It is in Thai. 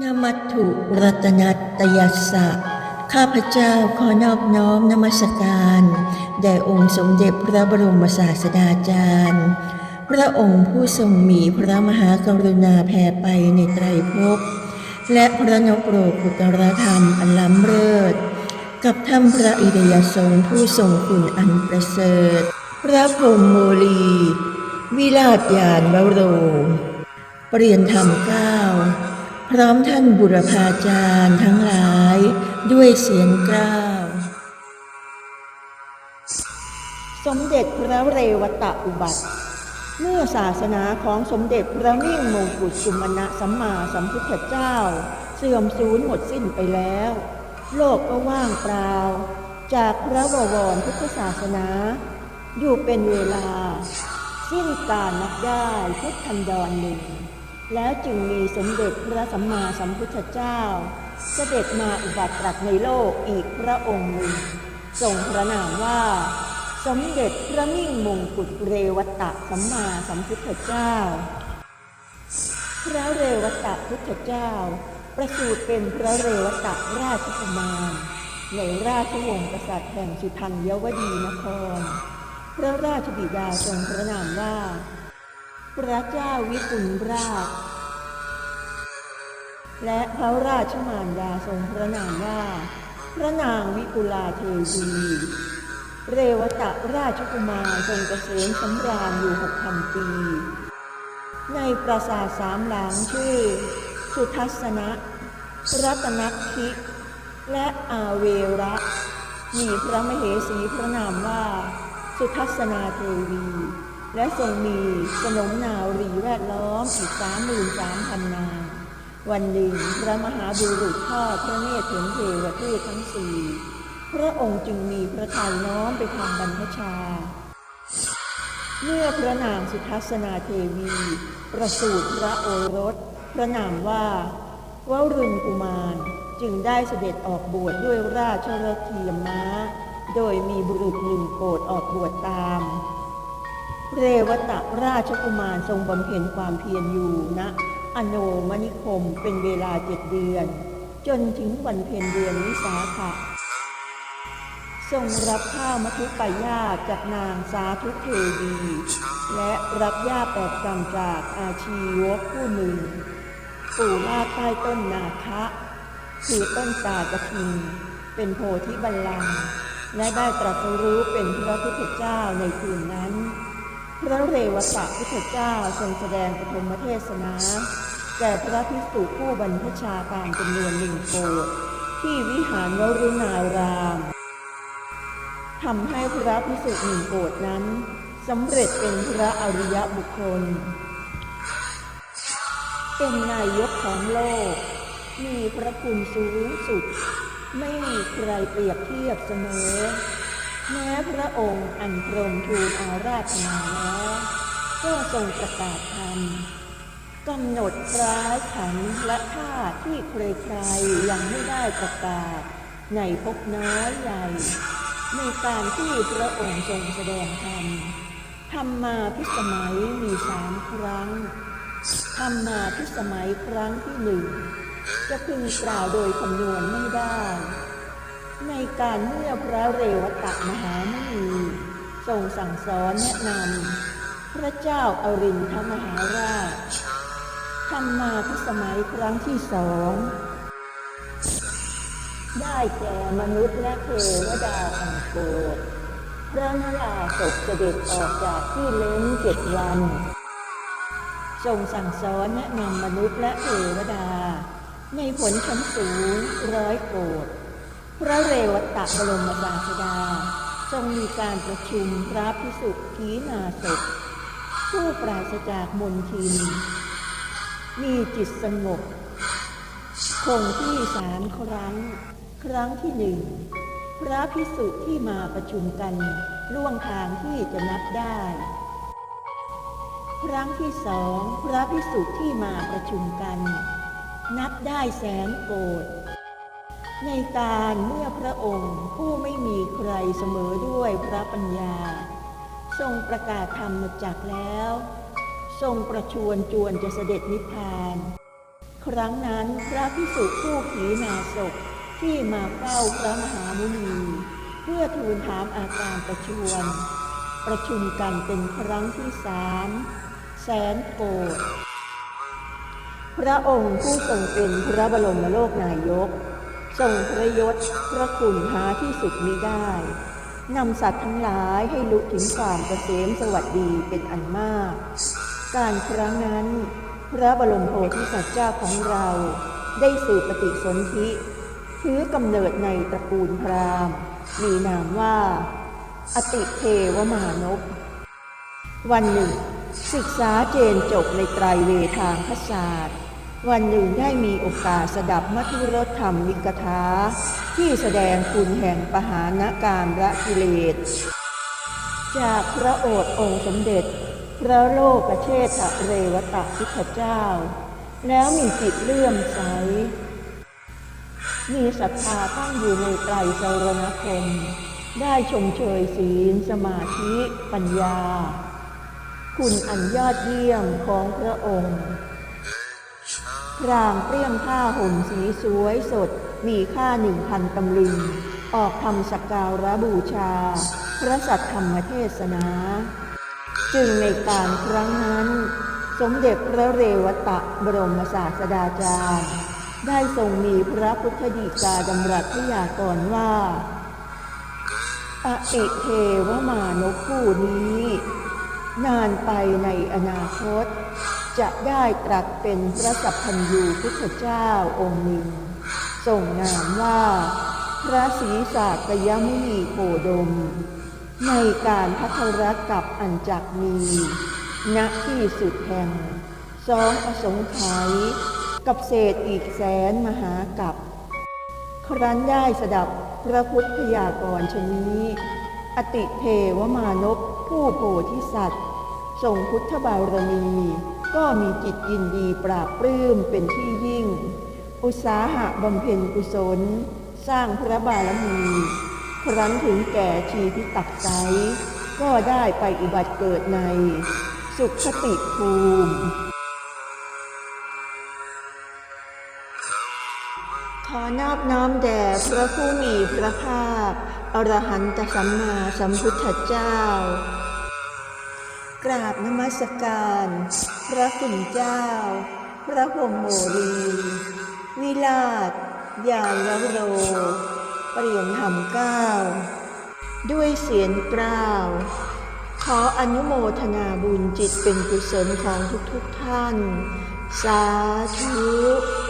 นมัตถุรัตนัตยัสสะ ข้าพเจ้าขอนอบน้อมนมัสการ แด่องค์สมเด็จพระบรมศาสดาจารย์ พระองค์ผู้ทรงมีพระมหากรุณาแผ่ไปในไตรภพ และพระนโปรกุตรธรรมอันล้ำเลิศ กับท่านพระอิริยสงฆ์ผู้ทรงคุณอันประเสริฐ พระพรมโมลี วิราชยานวโร เปลี่ยนธรรมเก้า พร้อมท่านบุรพาจารย์ทั้งหลายด้วยเสียงกล้าว สมเด็จพระเรวตะอุบัติ เมื่อศาสนาของสมเด็จพระมิ่งมงกุฎสุมาณะสัมมาสัมพุทธเจ้า เสื่อมสูญหมดสิ้นไปแล้ว โลกก็ว่างเปล่า จากพระบวรพุทธศาสนา อยู่เป็นเวลา สิ้นการนับได้พุทธันดรหนึ่ง แล้วจึงมีสมเด็จพระสัมมาสัมพุทธเจ้า เสด็จมาอุบัติตรัสในโลกอีกพระองค์หนึ่งทรงพระนามว่า สมเด็จพระมิ่งมงกุฎเรวตะสัมมาสัมพุทธเจ้า พระเรวตะพุทธเจ้า ประสูติเป็นพระเรวตะราชกุมารในราชวงศ์กษัตริย์แห่งสุทัญยวดีนคร พระราชบิดาทรงพระนามว่า พระเจ้าวิกุลราช และพระราชมารดาทรงพระนามว่า พระนางวิกุลาเทวีเรวตะราชกุมารทรงเกษมสำราญอยู่หกพันปี ในปราสาทสามหลังชื่อ สุทัศนะ รัตนัคิและอาเวระมีพระมเหสีพระนามว่า สุทัศนาเทวี และทรงมีสนมนารีแวดล้อมอีกสามหมื่นสามพันนาง วันหนึ่งพระมหาบุรุษทอดพระเนตรเห็นเทวทูตทั้งสี่พระองค์จึงมีพระทัยน้อมไปทำบรรพชา เมื่อพระนางสุทัศนาเทวี ประสูติพระโอรส พระนามว่าวรุณกุมารจึงได้เสด็จออกบวชดด้วยราชรถทียมม้า โดยมีบุรุษหนึ่งโกรธออกบวชตามเรวตะราชกุมารทรงบำเพ็ญความเพียรอยู่ณ อโนมณิคมเป็นเวลาเจ็ดเดือน จนถึงวันเพ็ญเดือนวิสาขะทรงรับข้าวมัทุปายาจากนางสาธุเทวี และรับหญ้าแปดกำจากอาชีวกผู้หนึ่งปู่ลาใต้ต้นนาคะคือต้นสากทิงเป็นโพธิบัลลังก์และได้ตรัสรู้เป็นพระพุทธเจ้าในคืนนั้น พระเรวตะพุทธเจ้าทรงแสดงปฐมเทศนาแก่พระภิกษุผู้บรรพชาการจำนวนหนึ่งโกดที่วิหารวรุณารามทำให้พระภิกษุหนึ่งโกดนั้นสำเร็จเป็นพระอริยบุคคล เป็นนายกของโลก มีพระคุณสูงสุด ไม่มีใครเปรียบเทียบเสมอ แม้พระองค์อันพรมทูลอาราธนาแล้วก็ทรงประกาศธรรมกำหนดร้ายขันและท่าที่ใครๆยังไม่ได้ประกาศ ในภพน้อยใหญ่ ในการที่พระองค์ทรงแสดงธรรมธรรมมาพิสมัยมีสามครั้งธรรมาพิสมัยครั้งที่หนึ่งจะพึงกล่าวโดยคำนวณไม่ได้ ในการเมื่อพระเรวตะมหามุนีทรงสั่งสอนแนะนำพระเจ้าอารินทมหาราชธรรมาพิสมัยครั้งที่สอง ได้แก่มนุษย์และเทวดาอันโกรธพระนราศพเสด็จออกจากที่เล้นเจ็ดวันทรงสั่งสอนแนะนำมนุษย์และเทวดา ในผลชั้นสูงร้อยโกรธ พระเรวตะบรมศาสดา ทรงมีการประชุมพระพิสุขีนาศพผู้ปราศจากมนทิน มีจิตสงบ คงที่สามครั้ง ครั้งที่หนึ่งพระพิสุที่มาประชุมกันล่วงทางที่จะนับได้ ครั้งที่สองพระพิสุที่มาประชุมกัน นับได้แสนโกด ในการเมื่อพระองค์ผู้ไม่มีใครเสมอด้วยพระปัญญา ทรงประกาศธรรมจักแล้ว ทรงประชวรจวนจะเสด็จนิพพาน ครั้งนั้นพระพิสุผู้ขีณาศพที่มาเฝ้าพระมหามุนี เพื่อทูลถามอาการประชวรประชุมกันเป็นครั้งที่สามแสนโกรธพระองค์ผู้ทรงเป็นพระบรมโลกนายก ทรงพระยศพระคุณหาที่สุดมิได้ นำสัตว์ทั้งหลายให้ลุถึงความเกษมสวัสดีเป็นอันมาก การครั้งนั้น พระบรมโพธิสัตว์เจ้าของเราได้สืบปฏิสนธิถือกำเนิดในตระกูลพราหมณ์ มีนามว่า อติเทวมานพวันหนึ่ง ศึกษาเจนจบในไตรเวทางคศาสตร์ วันหนึ่งได้มีโอกาสสดับมัทุรธรรมวิกถาที่แสดงคุณแห่งปหานการละกิเลส จากพระโอษฐ์องค์สมเด็จ พระโลกเชษฐเรวตพุทธเจ้า แล้วมีจิตเลื่อมใส มีศรัทธาตั้งอยู่ในไตรสรณคม ได้ชมเชยศีลสมาธิปัญญา คุณอันยอดเยี่ยมของพระองค์ รางเปรี้ยงผ้าห่มสีสวยสด มีค่าหนึ่งพันตำลึง ออกทำสักการะบูชา พระสัทธรรมเทศนา จึงในการครั้งนั้น สมเด็จพระเรวตะบรมศาสดาจารย์ ได้ทรงมีพระพุทธดีกาดำรัสพยากรณ์ว่าอิเทวมานพผู้นี้ นานไปในอนาคต จะได้ตรัสเป็นพระสัพพัญญูพุทธเจ้าองค์หนึ่งทรงนามว่า พระศรีสากยมุนีโคดม ในการพัทรกับอันจักมีณที่สุดแห่งสองอสงไขยกับเศษอีกแสนมหากับ ครั้นได้สดับพระพุทธยากรชนี้ อติเทวมานพผู้โพธิสัตว์ทรงพุทธบารมี ก็มีจิตยินดีปราบปลื้มเป็นที่ยิ่ง อุตสาหะบำเพ็ญกุศล สร้างพระบารมี ครั้นถึงแก่ชีพิตักไซก็ได้ไปอุบัติเกิดใน สุขติภูมิขอนอบน้อมแด่พระผู้มีพระภาค อรหันตสัมมาสัมพุทธเจ้า กราบนมัสการ พระคุณเจ้า พระพรมโมลี วิลาศยานวโร เปลี่ยนธรรมก้าวด้วยเสียงกล่าว ขออนุโมทนาบุญจิตเป็นกุศลของทุกๆทท่าน สาธุ